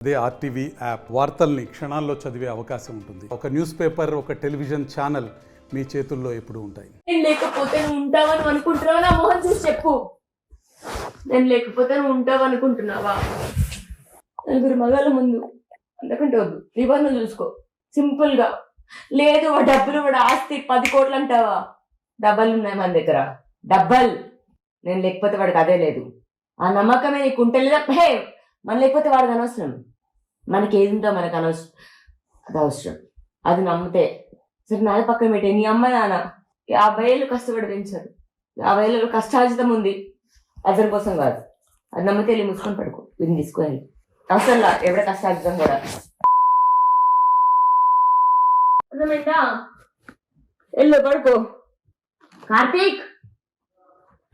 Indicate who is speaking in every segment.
Speaker 1: అదే RTV app వార్తల్ని క్షణాల్లో చదివే అవకాశం ఉంటుంది. ఒక న్యూస్ పేపర్ ఒక టెలివిజన్ ఛానల్ మీ చేతుల్లో ఎప్పుడు ఉంటాయి.
Speaker 2: నేను లేకపోతే నువ్వు ఉంటావని అనుకుంటున్నావా? నా మోహన్ చూసి చెప్పు. నేను లేకపోతే నువ్వు ఉంటావు అనుకుంటున్నావా? నలుగురు మగాళ్ళ ముందు అందుకంటే వద్దు. నిబంధన చూసుకో. సింపుల్గా లేదు వాడు డబ్బులు వాడు ఆస్తి పది కోట్లు అంటావా? డబ్బలు ఉన్నాయి మన దగ్గర. డబ్బల్. నేను లేకపోతే వాడికి అదే లేదు. ఆ నమ్మకమే నీకు ఉంటే లేదా? హే! మన లేకపోతే వాడికి అనవసరం. మనకి ఏది ఉందో మనకు అనవసరం అది అవసరం. అది నమ్మితే. సరే నాన్న పక్కన పెట్టే. నీ అమ్మ నాన్న యాభై ఏళ్ళు కష్టపడి పెంచారు. యాభై ఏళ్ళు కష్టార్జితం ఉంది. అతని కోసం కాదు. అది నమ్మితే వెళ్ళి ముసుకొని పడుకో. వీడిని తీసుకొని అసలు ఎవడ కష్టార్జితం కూడా. అర్థమైందా? వెళ్ళు పడుకో. కార్తీక్!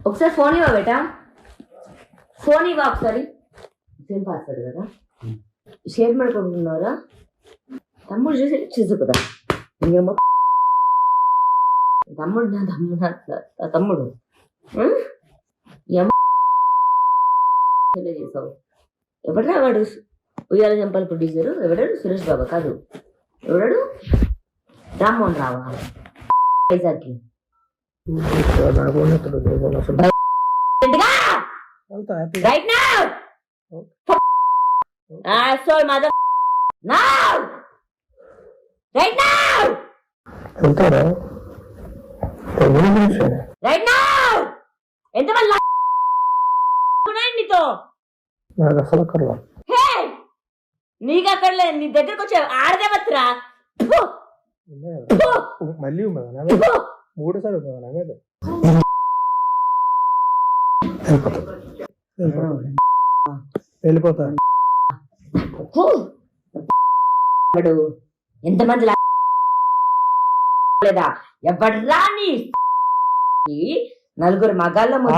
Speaker 2: ఒకసారి ఫోన్ ఇవ్వ బేటా. ఫోన్ ఇవ్వ ఒకసారి. సేమ్ పాస్వర్డ్ కదా? షేర్ ಮಾಡ್ಕೊಂಡ್ರಾ తమ్ముడు చూసి చూసు కదా ఇంకేమో తమ్ముడు నా తమ్ముడు నా నా తమ్ముడు ఉం? ఏమో చేసావు ఎవడరా వాడు ఉయ్యాల జంపాల ప్రొడ్యూసరు ఎవడాడు సురేష్ బాబా కాదు ఎవడాడు రామ్మోహన్ రావా వైజాగ్కి right now now! Right now!
Speaker 3: వెళ్తారా? ఎవరి గురించి
Speaker 2: రైట్ నౌ! ఎంతమంది లా- ఉన్నాయి నీతో?
Speaker 3: నాకు అసలు అక్కర్లా
Speaker 2: హే! నీకు నీ దగ్గరకు వచ్చే ఆడదేవత్రా.
Speaker 3: మళ్ళీ నా మీద వెళ్ళిపోతా.
Speaker 2: వాడు ఎంతమంది లేదా? ఎవడ్రా నీ నలుగురు మగాళ్ళ?
Speaker 3: రాసిన.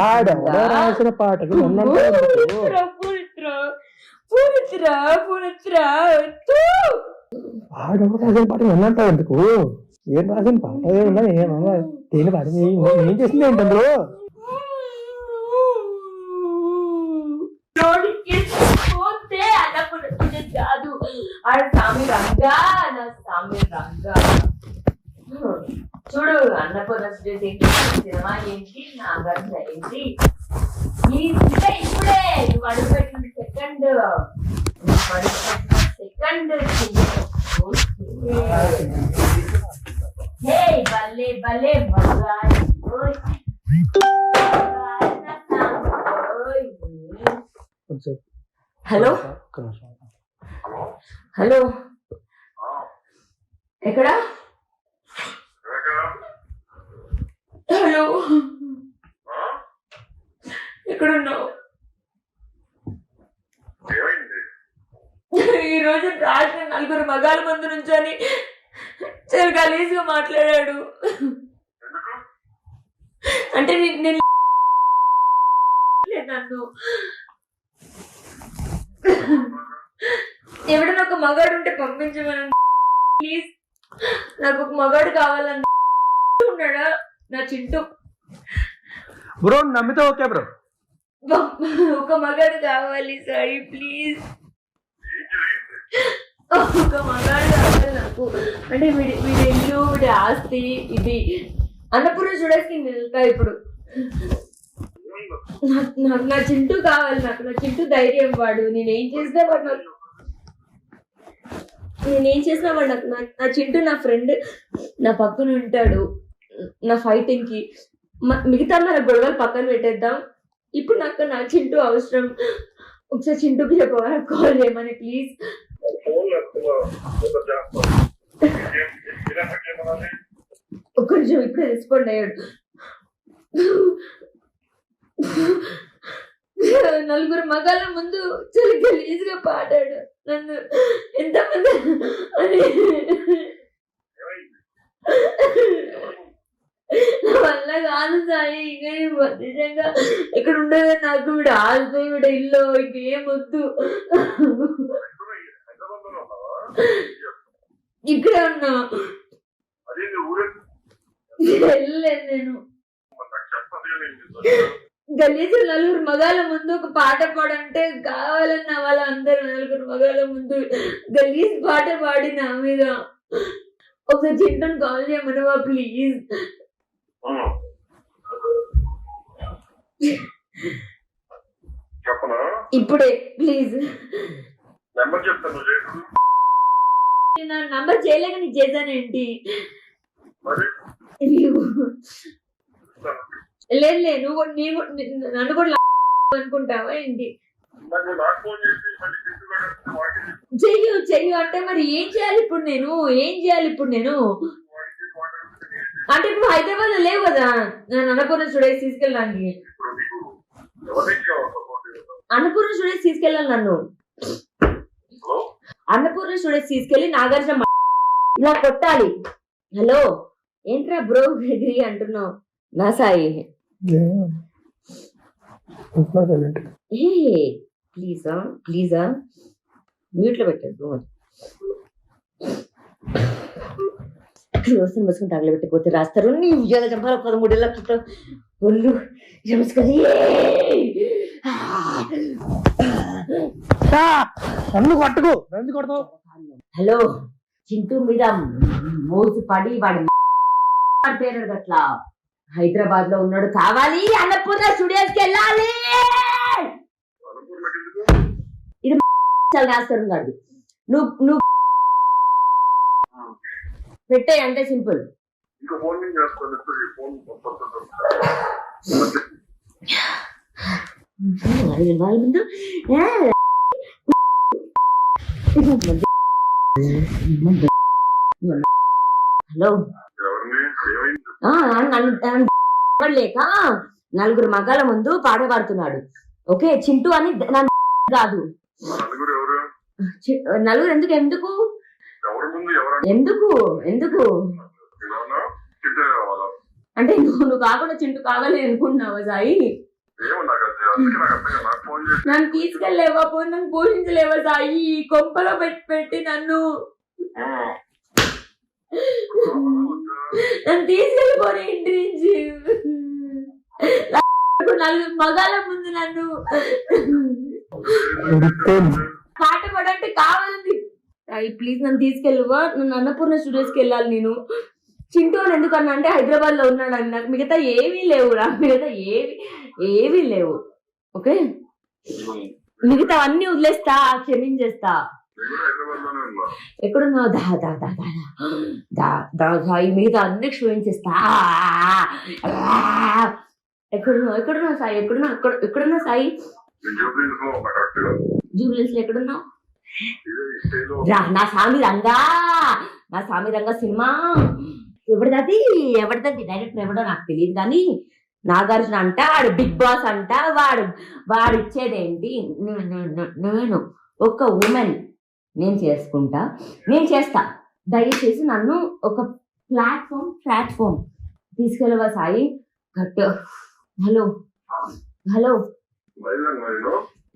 Speaker 3: ఆడెవరు రాసిన పాట ఎందుకు? ఏం రాసిన పాట ఏమన్నా ఏమన్నా దేని పాట ఏం- ఏం చేసింది ఏంటి అందులో
Speaker 2: నోటికి పోతే అన్నప్పుడు ఇది కాదు ఆడ స్వామి రంగా నా స్వామి రంగా చూడు అన్నపూర్ణ స్టేజ్ ఏంటి సినిమా ఏంటి? నా గంట ఏంటి? ఈ ఇంకా ఇప్పుడే నువ్వు అడుగుపెట్టిన సెకండ్ సెకండ్ హే భలే భలే మగాయి హలో. హలో? ఎక్కడ? హలో. ఎక్కడున్నావు? ఈ రోజు రాసిన నలుగురు మగాల ముందు నుంచొని చాలా గలీజ్గా మాట్లాడాడు. అంటే నేను నన్ను. ఎవడన్నా ఒక మగాడు ఉంటే పంపించమని ప్లీజ్. నాకు ఒక మగాడు కావాలని ఉన్నాడా? నా చింటూ.
Speaker 3: బ్రో నమ్మితే ఓకే బ్రో.
Speaker 2: ఒక మగాడు కావాలి సారీ ప్లీజ్. ఒక మగాడు కావాలి నాకు. అంటే వీడి వీడి ఇల్లు వీడి ఆస్తి ఇది. అన్నపూర్ణ చూడేసి నేను వెళ్తా ఇప్పుడు నాకు నా చింటూ కావాలి నాకు నా చింటూ ధైర్యం వాడు. నేనేం చేసినా వాడు నాకు నేనేం చేసినా వాడు నాకు నా- చింటూ నా ఫ్రెండ్ నా పక్కన ఉంటాడు నా ఫైటింగ్కి. మ- మిగతా మన గొడవలు పక్కన పెట్టేద్దాం. ఇప్పుడు నాకు నా చింటూ అవసరం. ఒకసారి చింటూకి చెప్పవా? కాల్ చేయమని ప్లీజ్ ఒక్క నిమిషం ఇప్పుడే రెస్పాండ్ అయ్యాడు. నలుగురు మగాళ్ళ ముందు చాలా గలీజ్గా పాడాడు. నన్ను ఎంతమంది అని. వల్ల కాదు సాయి ఇంకా నిజంగా ఇక్కడ ఉండదు నాకు వీడు ఆస్తి వీడు ఇల్లు ఇంకేం వద్దు. ఇక్కడే ఉన్నా. వెళ్ళలేదు నేను గలీజు నలుగురు మగాళ్ళ ముందు ఒక పాట పాడంటే కావాలన్న వాళ్ళ అందరు నలుగురు మగాళ్ళ ముందు గలీజ్ పాట పాడి నా మీద. ఒకసారి చింటను కాల్ చేయమనవా ప్లీజ్? ఇప్పుడే ప్లీజ్.
Speaker 4: నెంబర్ చెప్తాను
Speaker 2: నా నంబర్ చేయలేక నీకు చేశానేంటి? లేదు లేదు నువ్వు నీవు నన్ను కూడా అనుకుంటావా ఏంటి? చెయ్యు చెయ్యు అంటే మరి ఏం చేయాలి ఇప్పుడు నేను? ఏం చేయాలి ఇప్పుడు నేను? అంటే ఇప్పుడు హైదరాబాద్లో లేవు కదా? నేను అన్నపూర్ణ స్టూడియోస్ తీసుకెళ్ళడానికి. అన్నపూర్ణ స్టూడియోస్ తీసుకెళ్ళాలి నన్ను. అన్నపూర్ణ స్టూడియోస్ తీసుకెళ్ళి నాగార్జున ఇలా కొట్టాలి. హలో? ఏంట్రా బ్రో డిగ్రీ అంటున్నావు? నా సాయి. ఏ ప్లీజా ప్లీజా మ్యూట్లో పెట్టాడు రోజులు మూసుకుని తగలబెట్టిపోతే రాస్తారు. నీ ఉద్యోగ పదమూడేళ్ళ క్రితం. ఒళ్ళు నమస్కారం
Speaker 3: నన్ను కొట్టకు కొడతావు.
Speaker 2: హలో చింటూ మీద మోసి పడి వాడి పేరు అట్లా హైదరాబాద్లో ఉన్నాడు కావాలి అన్నపూర్ణ స్టూడియోస్కి వెళ్ళాలి.
Speaker 4: అనుకూలకి ఎందుకు
Speaker 2: చాలా రాస్తారు కాదు. నువ్వు నువ్వు పెట్టే అంటే సింపుల్. ముందు హలో. లేక నలుగురు మగాల ముందు పాట పాడుతున్నాడు ఓకే చింటూ అని కాదు.
Speaker 4: నలుగురు
Speaker 2: ఎందుకు ఎందుకు? ఎందుకు ఎందుకు? అంటే నువ్వు నువ్వు కాకుండా చింటూ కావాలి అనుకుంటున్నావా సాయి? నన్ను తీసుకెళ్ళలేవా పోయి నన్ను పోషించలేవా సాయి? ఈ కొంపలో పెట్టి పెట్టి నన్ను. నన్ను తీసుకెళ్ళిపోయి ఇంటి నుంచి నలుగురు మగాల ముందు నన్ను పాట పడంటే సాయి ప్లీజ్ నన్ను తీసుకెళ్ళువా నన్ను అన్నపూర్ణ స్టూడియోస్కి వెళ్ళాలి నేను. చింటూ అని ఎందుకన్నా అంటే హైదరాబాద్లో ఉన్నాడు అని నాకు మిగతా ఏమీ లేవు రా. మిగతా ఏవి ఏమీ లేవు. ఓకే? మిగతా అన్ని వదిలేస్తా క్షమించేస్తా. ఎక్కడున్నావు? దా దా దా దా దా. దా దా సాయి మిగతా అన్ని క్షమించేస్తా. ఎక్కడున్నావు? ఎక్కడున్నావు సాయి? ఎక్కడున్నావు? ఎక్కడ ఎక్కడున్నావు సాయి? జూబ్లీస్లో ఎక్కడున్నావు? రా నా స్వామి రంగా. నా స్వామి రంగా సినిమా. ఎవరిదది? ఎవరిదది? డైరెక్టర్ ఎవడో నాకు తెలియదు కానీ నాగార్జున అంట వాడు బిగ్ బాస్ అంట వాడు వాడు ఇచ్చేదేంటి నేను ఒక ఉమెన్. నేను చేసుకుంటా. నేను చేస్తా. దయచేసి నన్ను ఒక platform platform తీసుకెళ్ళవా Sai?
Speaker 4: Cut hello
Speaker 2: hello.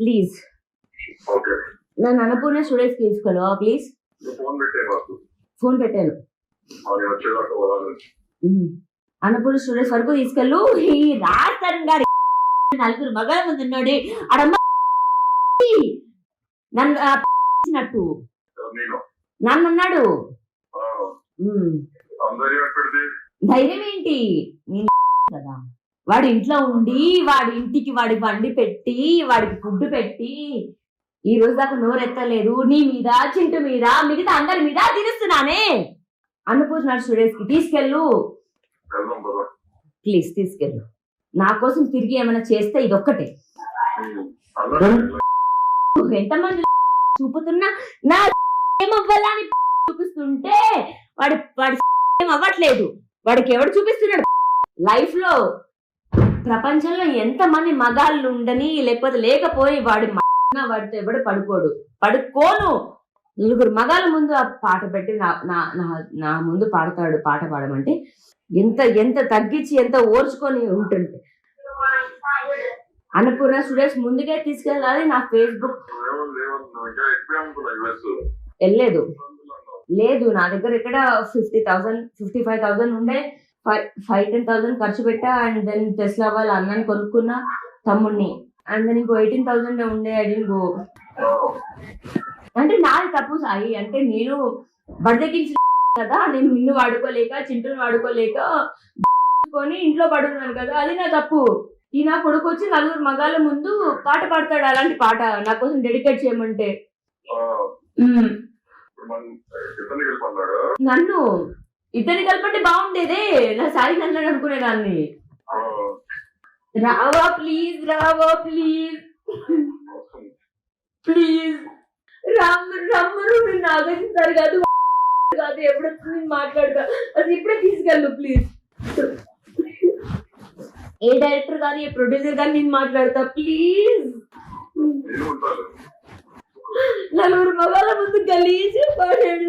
Speaker 4: Please
Speaker 2: నన్ను అన్నపూర్ణ స్టూడియోస్ తీసుకెళ్ళవా ప్లీజ్
Speaker 4: ఫోన్
Speaker 2: పెట్టాను. అన్నపూర్ణ స్టూడియోస్ వరకు తీసుకెళ్ళు. ఈ రాజస్థాన్ గారి నలుగురు మగల ముందు ఉన్నాడు. అడమ్మ నన్ను ఇచ్చినట్టు.
Speaker 4: నేను
Speaker 2: నన్ను అన్నాడు
Speaker 4: ఆ,
Speaker 2: ఉమ్.
Speaker 4: అందరి పెడితే
Speaker 2: ధైర్యం ఏంటి? కదా. వాడి ఇంట్లో ఉండి వాడి ఇంటికి వాడి బండి పెట్టి వాడికి ఫుడ్ పెట్టి ఈ రోజు దాకా నోరెత్తలేదు. నీ మీద చింటు మీద మిగతా అందరి మీద తిరుస్తున్నానే. అన్నపూర్ణ స్టూడియోస్కి తీసుకెళ్ళు ప్లీజ్ తీసుకెళ్ళు. నా కోసం తిరిగి ఏమైనా చేస్తే ఇదొక్కటే. ఎంతమంది చూపుతున్నా? నా ఏమవ్వాలని చూపిస్తుంటే వాడి వాడి ఏం అవ్వట్లేదు వాడికి ఎవడు చూపిస్తున్నాడు? లైఫ్లో ప్రపంచంలో ఎంతమంది మగాళ్ళు ఉండని లేకపోతే లేకపోయి వాడి వాడితో ఎవడు పడుకోడు. పడుకోను. నలుగురు మగాళ్ళ ముందు ఆ పాట పెట్టి నా నా నా- నా ముందు పాడతాడు పాట పాడమంటే ఎంత ఎంత తగ్గించి ఎంత ఓర్చుకొని ఉంటుంది అన్నపూర్ణ స్టూడెంట్స్ ముందుకే తీసుకెళ్ళాలి నా ఫేస్బుక్. వెళ్ళలేదు. లేదు నా దగ్గర ఇక్కడ fifty thousand fifty five thousand ఉండే. ఫైవ్ ఫైవ్ టెన్ థౌసండ్ ఖర్చు పెట్టా అండ్ దెన్ టెస్లా వాళ్ళ అన్నని కొనుక్కున్న తమ్ముడిని అండ్ ఇంకో ఎయిటీన్ థౌసండ్ ఉండే ఐ డెంట్ గో. అంటే నాది తప్పు సాయి. అంటే నేను బద్దకించిన కదా నేను నిన్ను వాడుకోలేక చింటూని వాడుకోలేక కొని ఇంట్లో పడున్నాను కదా అది నా తప్పు. ఈ నా కొడుకు వచ్చి నలుగురు మగాళ్ళ ముందు పాట పాడతాడు అలాంటి పాట నా కోసం డెడికేట్ చేయమంటే. నన్ను ఇద్దరిని కలపంటే బాగుండేదే. నా సాయి నన్ను అనుకునేదాన్ని రావా ప్లీజ్ రావా ప్లీజ్. ప్లీజ్. రాము రమ్మను నేను ఆగనిస్తారు కాదు కాదు ఎప్పుడు మాట్లాడతా. అది ఇప్పుడే తీసుకెళ్ళు ప్లీజ్. ఏ డైరెక్టర్ కానీ ఏ ప్రొడ్యూసర్ కానీ నేను మాట్లాడతా ప్లీజ్. నలుగురు మగాళ్ళ ముందు గలీజ్ పాడాడు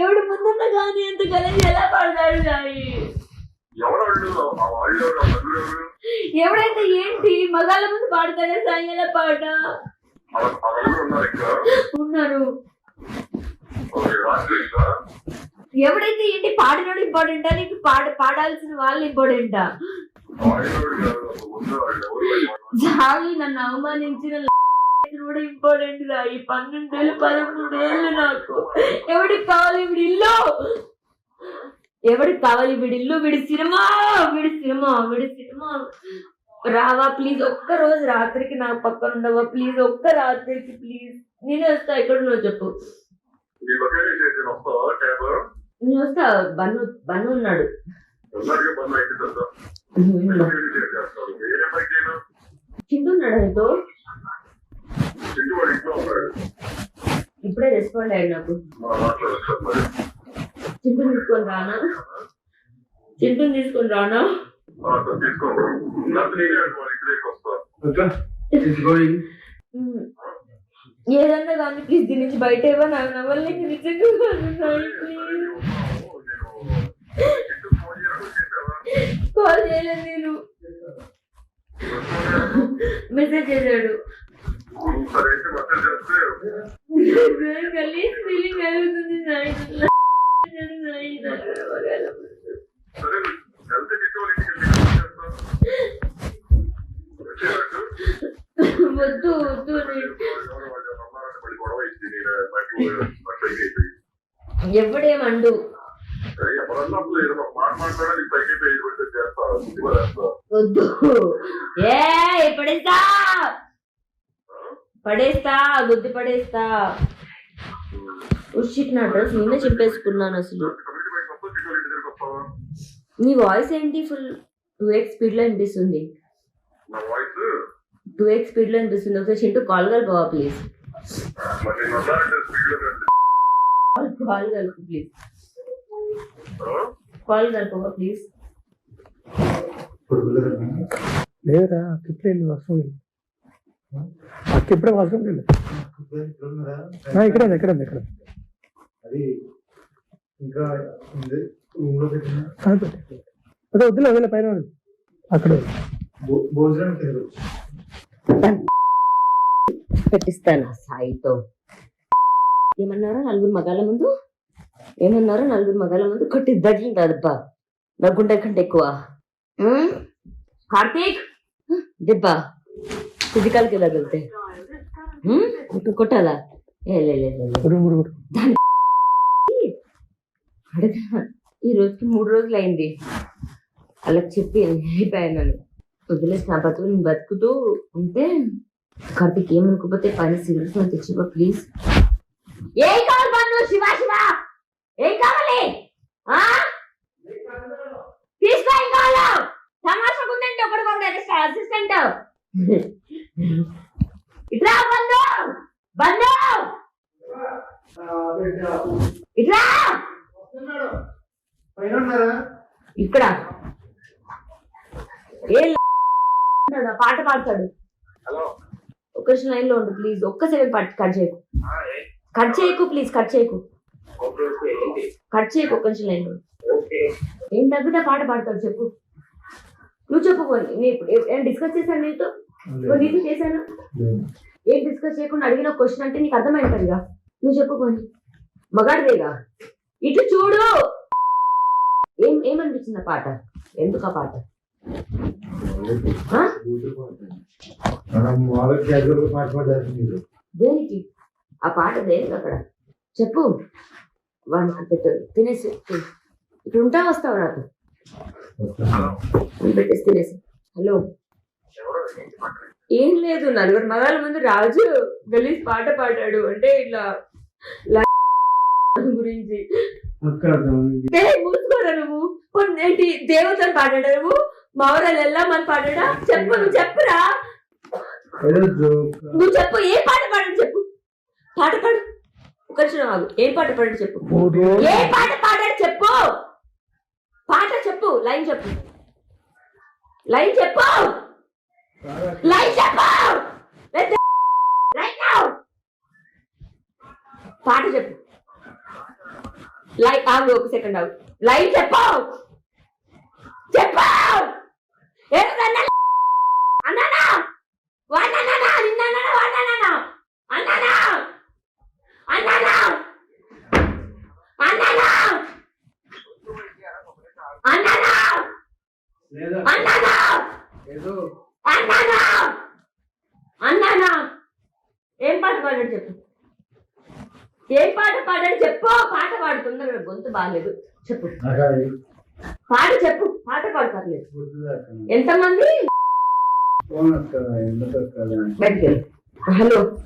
Speaker 2: ఎవడు ముందున్న కానీ అంత గలీజ్ ఎలా
Speaker 4: నలుగురు ఎవరు?
Speaker 2: ఎవడైతే ఏంటి? మగాళ్ళ ముందు పాడతాడే సాయి ఎలా పాట?
Speaker 4: ఉన్నారు
Speaker 2: ఎవడైతే ఏంటి పాడినోడు ఇంపార్టెంటా? నీకు పాడ పాడాల్సిన వాళ్ళు ఇంపార్టెంట్?
Speaker 4: వాళ్ళు
Speaker 2: జాలి నన్ను అవమానించిన కూడా ఇంపార్టెంట్గా ఈ పన్నెండేళ్ళు పదమూడేళ్ళు నాకు. ఎవడికి కావాలి వీడి ఇల్లు? ఎవడికి కావాలి వీడి ఇల్లు? వీడి సినిమా వీడి సినిమా వీడి సినిమా. రావా ప్లీజ్. ఒక్క రోజు రాత్రికి నా పక్కన ఉండవా? ప్లీజ్ ఒక్క రాత్రికి ప్లీజ్. నేను వస్తా ఎక్కడ నువ్వు చెప్పు నేను వస్తా బన్ను బన్ను ఉన్నాడు.
Speaker 4: చింటి ఉన్నాడు
Speaker 2: ఇప్పుడే రెస్పాండ్ అయ్యాడు నాకు. చింటుని తీసుకొని రానా? చింటుని తీసుకొని రానా?
Speaker 4: ఆ,
Speaker 2: ఏదన్నా కానీ ప్లీజ్ దీని నుంచి బయట నాకు నవ్వలేక కాల్ చేయలేదు నేను. మెసేజ్ చేశాడు. గలీజ్ ఫీలింగ్ కలుగుతుంది వద్దు వద్దు. ఎవడేమండు వద్దు. ఏ పడేస్తా పడేస్తా గుద్ది పడేస్తా. ఉషిట్ నా డ్రెస్ నేనే చింపేసుకున్నాను అసలు. నీ వాయిస్ ఏంటి ఫుల్ టూ ఎక్స్ స్పీడ్లో వినిపిస్తుంది? టూ ఎక్స్ స్పీడ్లో వినిపిస్తుంది. ఒకసారి చింటూ కాల్ కలుపువా ప్లీజ్? కాల్ కలుపు ప్లీజ్ కాల్ కలుపువా ప్లీజ్
Speaker 3: లేదురా అక్క ఇప్పుడే వెళ్ళి వస్తుంది అక్క ఇప్పుడే వెళ్ళు. ఆ, ఇక్కడ ఉంది.
Speaker 5: అది ఇంకా ఉంది రూమ్లో పెట్టిన.
Speaker 3: అదే వద్దులే వదిలే పైన ఉంది. అక్కడ
Speaker 5: భోజనం
Speaker 2: పెట్టిస్తాను సాయితో ఏమన్నారో నలుగురు మగాళ్ళ ముందు? ఏమన్నారో నలుగురు మగాళ్ళ ముందు? కొట్టి దడ్లుంటాదబ్బా నా గుండె కంటే ఎక్కువ? కార్తీక్! దిబ్బా. ఫిజికల్కి తగిలితే ఉమ్? కొట్టాలా?
Speaker 3: గురు.
Speaker 2: అడగా. ఈ రోజుకి మూడు రోజులు అయింది. వాళ్ళకి చెప్పి వెళ్ళిపోయాను వదిలేసి నా బతుకు నేను బతుకుతూ ఉంటే కార్తీక్ ఏమనుకోపోతే పని సిగరెట్స్ తెచ్చిపో ప్లీజ్ ఏం కావాలి పన్ను శివ శివ. ఏం కావాలి? ఆ? తీసుకో ఏం కావాలో. తమాషా ఉందంటే ఒకటి ఒక అసిస్టెంట్ ఇట్లా బంధు బంధు ఇట్లా ఇక్కడ. ఏ పాట పాడతాడు.
Speaker 4: హలో.
Speaker 2: ఒక్క లైన్లో ఉండు ప్లీజ్ ఒక్క సెకండ్ పట్ కట్ చేయకు. కట్ చేయకు ప్లీజ్ కట్ చేయకు. కట్ చేయకు నిమిషం లైన్ ఏం తగ్గితే? పాట పాడతాడు చెప్పు. నువ్వు చెప్పు పోనీ. నేను ఇప్పుడు ఏ- డిస్కస్ చేశాను నీతో? నీతో చేశాను? ఏం డిస్కస్ చేయకుండా అడిగిన క్వశ్చన్ అంటే నీకు అర్థమైంటుందిగా నువ్వు చెప్పు పోనీ. మగాడిదేగా? ఇటు చూడు. ఏం ఏమనిపించింది ఆ పాట? ఎందుకు ఆ పాట? దేనికి? ఆ పాట దేనికి అక్కడ? చెప్పు. వాడికి పెట్టు. తినేసి తిను. ఇక్కడ ఉంటా వస్తావు నాకు పెట్టేసి తినేసి. హలో. ఏం లేదు నలుగురు మగాళ్ళ ముందు రాజు గలీజ్ పాట పాడాడు. అంటే ఇట్లా గురించి. మూసుకోరా నువ్వు? ఏంటి దేవతలు పాడాడా నువ్వు? మావరాలు వెళ్ళామని పాడాడా? చెప్పు నువ్వు చెప్పురా. నువ్వు చెప్పు ఏ పాట పాడాడు చెప్పు. పాట పాడు. ఆగు. ఏం పాట పాడాడు చెప్పు. ఏ పాట పాడాడు చెప్పు. పాట చెప్పు. లైన్ చెప్పు. లైన్ చెప్పు. లైన్ చెప్పు. పాట చెప్పు. లైన్ ఆగు ఒక సెకండ్ ఆగు. లైన్ చెప్పు. చెప్పు. ఏమన్నా అన్నానా వాడినానా నిన్నానా వాడినానా అన్నానా అన్నానా అన్నానా అన్నానా
Speaker 5: లేదా
Speaker 2: అన్నానా ఏం పాట పాడాడు చెప్పు? ఏం పాట పాడాడు చెప్పు? పాట పాడుతుందా గొంతు బాగాలేదు చెప్పు. పాట చెప్పు. పాట పాడు పర్లేదు.
Speaker 5: గుర్తుదాకా.
Speaker 2: ఎంతమంది. హలో.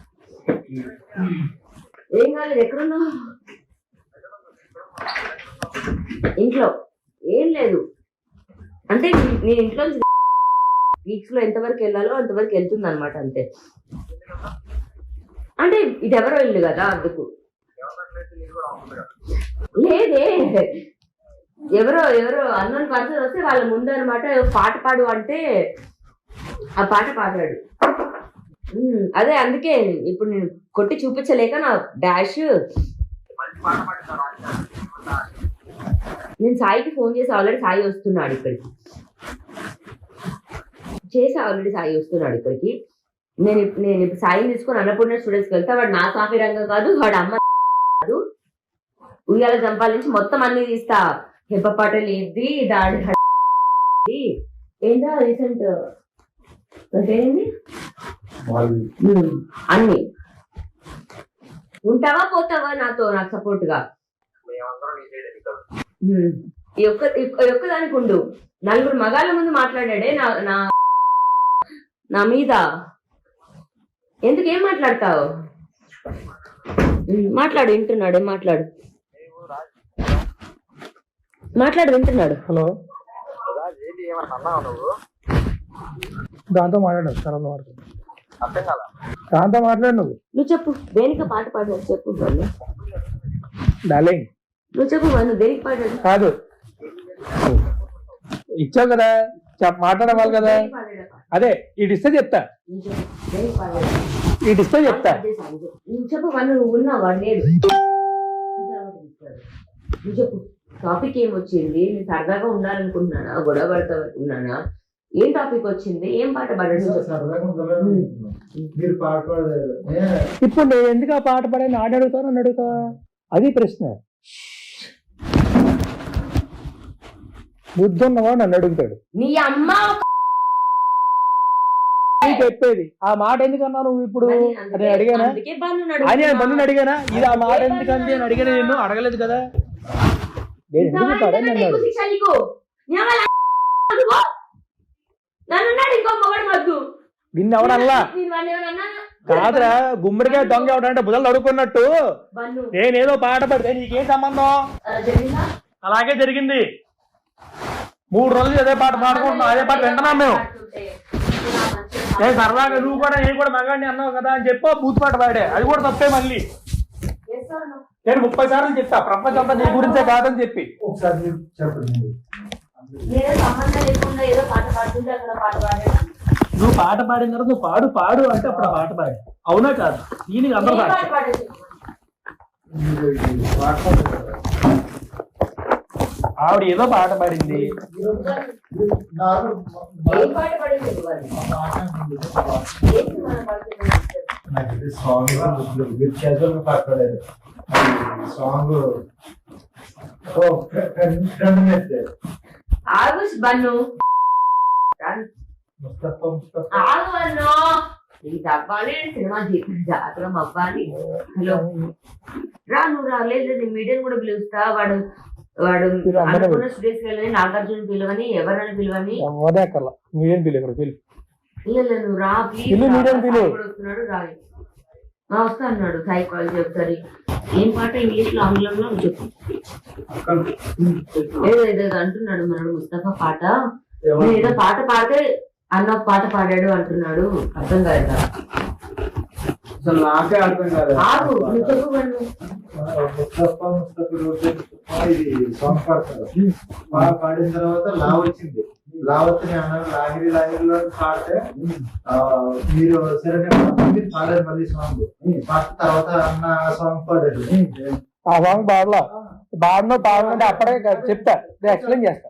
Speaker 2: ఏం కాలేదు ఎక్కడున్నావు? ఇంట్లో. ఏం లేదు. అంటే నేను ఇంట్లో వీక్స్లో ఎంతవరకు వెళ్ళాలో అంతవరకు వెళ్తుంది అనమాట అంతే. అంటే ఇది ఎవరో ఇల్లు కదా అందుకు. లేదే. ఎవరో ఎవరో అన్నోన్ పర్సన్ వస్తే వాళ్ళ ముందు అనమాట పాట పాడు అంటే ఆ పాట పాడాడు అదే అందుకే ఇప్పుడు నేను కొట్టి చూపించలేక నా డాష్ నేను సాయికి ఫోన్ చేసి ఆల్రెడీ సాయి వస్తున్నాడు ఇక్కడికి. చేసి ఆల్రెడీ సాయి వస్తున్నాడు ఇక్కడికి. నేను నేను ఇప్పుడు సాయిని తీసుకొని అన్నపూర్ణ స్టూడెంట్స్కి వెళ్తా వాడు నా సాఫీ రంగం కాదు వాడు అమ్మ కాదు. ఉయ్యాల నుంచి మొత్తం అన్ని తీస్తా. హెబ్బపాటలు ఇది దాడి. ఏంటా రీసెంట్ అన్ని. ఉంటావా పోతావా నాతో నాకు సపోర్ట్గా ఉమ్, ఈ ఒక్క ఈ ఒక్క దానికి ఉండు. నలుగురు మగాళ్ళ ముందు మాట్లాడాడే నా నా నా మీద. ఎందుకు ఏం మాట్లాడతావు మాట్లాడు వింటున్నాడు ఏం మాట్లాడు. మాట్లాడు వింటున్నాడు.
Speaker 3: హలో. దాంతో మాట్లాడు దాంతో మాట్లాడు నువ్వు.
Speaker 2: నువ్వు చెప్పు దేనికి పాట పాడాడు చెప్పు.
Speaker 3: డార్లింగ్.
Speaker 2: నువ్వు చెప్పు వాళ్ళు దేనికి పాడాడు
Speaker 3: కాదు. ఇచ్చావు కదా మాట్లాడవాలి కదా? అదే ఇటు ఇస్తే చెప్తా? ఇటు ఇస్తే చెప్తా.
Speaker 2: నువ్వు చెప్పు వాళ్ళు నువ్వు ఉన్నావు? వాడు లేడు నువ్వు చెప్పు టాపిక్ ఏం వచ్చింది? నేను సరదాగా ఉండాలనుకుంటున్నానా? గొడవ పడతా అనుకున్నానా ఏం టాపిక్ వచ్చింది? ఏం పాట పాడాడు?
Speaker 3: ఇప్పుడు నేను ఎందుకు ఆ పాట పాడాను? ఆడ అడుగుతాను నన్ను అడుగుతావా? అది ప్రశ్న. బుద్ధి ఉన్నవాడు నన్ను అడుగుతాడు.
Speaker 2: నీ అమ్మ
Speaker 3: నీకు చెప్పేది. ఆ మాట ఎందుకన్నా నువ్వు ఇప్పుడు? నేను అడిగానా? అని నేను బంధుని అడిగానా? ఇది ఆ మాట ఎందుకంది అని అడిగాను నేను అడగలేదు కదా. నేను ఎందుకు అన్నాడు?
Speaker 2: నన్ను
Speaker 3: ఎవడల్లా
Speaker 2: నేను?
Speaker 3: కాదురా గుమ్మడికాయ దొంగ ఎవడంటే బుధలు అడుగుకున్నట్టు
Speaker 2: బన్ను.
Speaker 3: నేనేదో పాట పడితే నీకేం సంబంధం? అలాగే జరిగింది. మూడు రోజులు అదే పాట పాడుకుంటున్నాం. అదే పాట వింటున్నాం మేము. ఏ సరదాగా నువ్వు కూడా నేను కూడా మగాడిని అన్నావు కదా అని చెప్పి బూత్ పాట పాడే. అది కూడా తప్పే మళ్ళీ. నేను ముప్పై సార్లు చెప్తా ప్రపంచం అంతా నీ గురించే కాదని చెప్పి.
Speaker 5: ఒకసారి చెప్పండి.
Speaker 3: నువ్వు పాట పాడిన తర్వాత నువ్వు పాడు పాడు అంటే అప్పుడు ఆ పాట పాడు. అవునా కాదు? దీనికి అందరూ
Speaker 2: ఏ పాట
Speaker 3: సాక్షి.
Speaker 2: పాడాడు
Speaker 5: మీరు ఇది పాట పాడలేదు.
Speaker 3: ఆవిడ ఏదో పాట పాడింది.
Speaker 5: సాంగ్ సాంగ్ ఓ
Speaker 2: బన్ను. ఆగు బన్ను. ఇది అవ్వాలి సినిమా జాతరం అవ్వాలి. హలో. రా రాలేదు మీడియం కూడా పిలుస్తా. వాడు వాడు అనుకున్న స్టూడియోస్కి వెళ్ళని నాగార్జున పిలవని ఎవరైనా పిలవని.
Speaker 3: అక్కర్లా. మీడియం ఇక్కడ పిల్లి
Speaker 2: లేదు లేదు, నువ్వు రా
Speaker 3: పిలు, మీడియం పిలు.
Speaker 2: వస్తున్నాడు రాయి. ఆ, వస్తా అన్నాడు సైకాలజీ ఒకసారి ఏం పాట ఇంగ్లీష్లో ఆంగ్లంలో? చెప్పు. ఏదో అంటున్నాడు మనడు ముస్తఫా పాట. ఏదో పాట పాడితే అన్న పాట పాడాడు అంటున్నాడు. అర్థం కదా.
Speaker 5: అసలు నాకే అర్థం కాదు. ముస్తఫా ముస్తఫా ఇది సాంగ్ పాడతారు బాగా పాడిన తర్వాత లా వచ్చింది. లా వచ్చి నేను అన్నాను లాహిరి లాహిరిలో పాడితే మీరు సరే మీరు పాడారు మళ్ళీ సాంగ్ పాడిన తర్వాత అన్న సాంగ్ పాడారు
Speaker 3: ఆ సాంగ్ పాడలా? పాడను పాడమంటే అప్పుడే చెప్తా. ఎక్స్ప్లెయిన్ చేస్తా.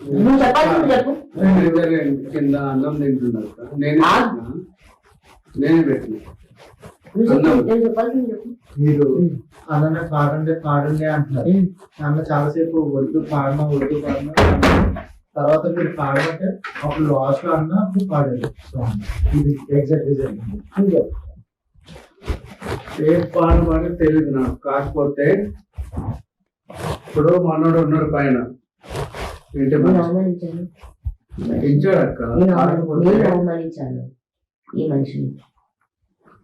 Speaker 2: నువ్వు చెప్పాల్సింది చెప్పు
Speaker 6: కింద అన్నం తింటున్నారు. నేనే. నేనే పెట్టిన.
Speaker 5: మీరు అన్న పాడండి పాడండి అంటున్నారు. అన్న చాలాసేపు వద్దు పాడమా వద్దు పాడమా. తర్వాత మీరు పాడమంటే అప్పుడు లాస్ట్లో అన్న అప్పుడు పాడారు ఇది ఎగ్జాక్ట్
Speaker 2: చెప్పు.
Speaker 6: ఏం పాడమని తెలియదు నాకు. కాకపోతే ఇప్పుడు మనోడు ఉన్నాడు పైన. మనిషి
Speaker 2: అవమానించాను.
Speaker 6: ఇచ్చాడు అక్క.
Speaker 2: నేను అవమానించాను ఈ మనిషిని.